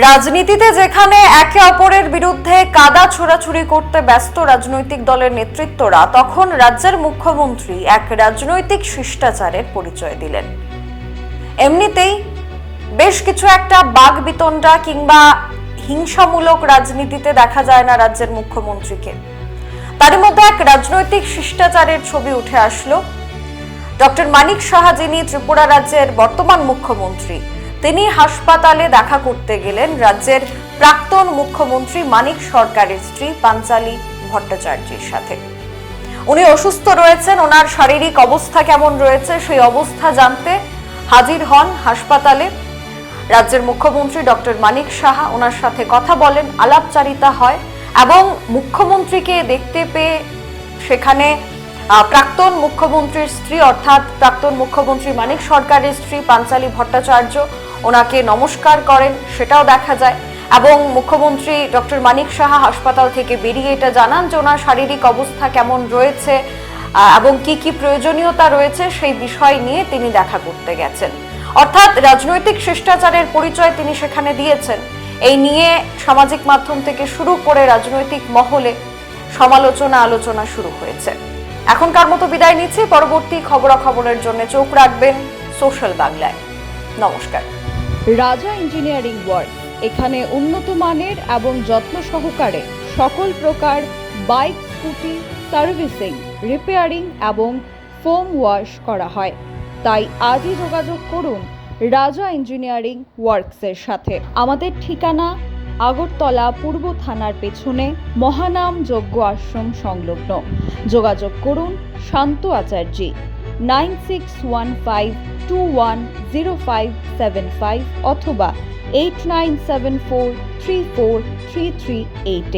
রাজনীতিতে যেখানে একে অপরের বিরুদ্ধে কাদা ছোড়াছুড়ি করতে ব্যস্ত রাজনৈতিক দলের নেতৃত্বরা, তখন রাজ্যের মুখ্যমন্ত্রী এক রাজনৈতিক শিষ্টাচারের পরিচয় দিলেন। এমনিতেই বেশ কিছু একটা বাঘ বিতণ্ডা কিংবা হিংসামূলক রাজনীতিতে দেখা যায় না রাজ্যের মুখ্যমন্ত্রীকে। তারই মধ্যে এক রাজনৈতিক শিষ্টাচারের ছবি উঠে আসলো। ডক্টর মানিক সাহা যিনি ত্রিপুরা রাজ্যের বর্তমান মুখ্যমন্ত্রী তিনি হাসপাতালে দেখা করতে গেলেন রাজ্যের প্রাক্তন মুখ্যমন্ত্রী মানিক সরকারের স্ত্রী পাঞ্চালী ভট্টাচার্যের সাথে। উনি অসুস্থ রয়েছেন, ওনার শারীরিক অবস্থা কেমন রয়েছে সেই অবস্থা জানতে হাজির হন হাসপাতালে। রাজ্যের মুখ্যমন্ত্রী ডক্টর মানিক সাহা ওনার সাথে কথা বলেন, আলাপচারিতা হয় এবং মুখ্যমন্ত্রীকে দেখতে পেয়ে সেখানে প্রাক্তন মুখ্যমন্ত্রীর স্ত্রী অর্থাৎ প্রাক্তন মুখ্যমন্ত্রী মানিক সরকারের স্ত্রী পাঞ্চালী ভট্টাচার্য ওনাকে নমস্কার করেন, সেটাও দেখা যায়। এবং মুখ্যমন্ত্রী ডক্টর মানিক সাহা হাসপাতাল থেকে বেরিয়ে এটা জানান যে ওনার শারীরিক অবস্থা কেমন রয়েছে এবং কি কি প্রয়োজনীয়তা রয়েছে, সেই বিষয় নিয়ে তিনি দেখা করতে গেছেন। অর্থাৎ রাজনৈতিক শিষ্টাচারের পরিচয় তিনি সেখানে দিয়েছেন। এই নিয়ে সামাজিক মাধ্যম থেকে শুরু করে রাজনৈতিক মহলে সমালোচনা আলোচনা শুরু হয়েছে। এখনকার মতো বিদায় নিচ্ছি, পরবর্তী খবরাখবরের জন্য চোখ রাখবেন সোশ্যাল বাংলায়। নমস্কার। রাজা ইঞ্জিনিয়ারিং ওয়ার্ক এখানে উন্নত মানের এবং যত্ন সহকারে সকল প্রকার বাইক, স্কুটি, সার্ভিসিং, রিপেয়ারিং এবং ফোম ওয়াশ করা হয়। তাই আজই যোগাযোগ করুন রাজা ইঞ্জিনিয়ারিং ওয়ার্কসের সাথে। আমাদের ঠিকানা আগরতলা পূর্ব থানার পেছনে মহানাম যজ্ঞ আশ্রম সংলগ্ন। যোগাযোগ করুন Shanta Acharya. nine six one five two one zero five seven five অথবা eight nine seven four three four three three eight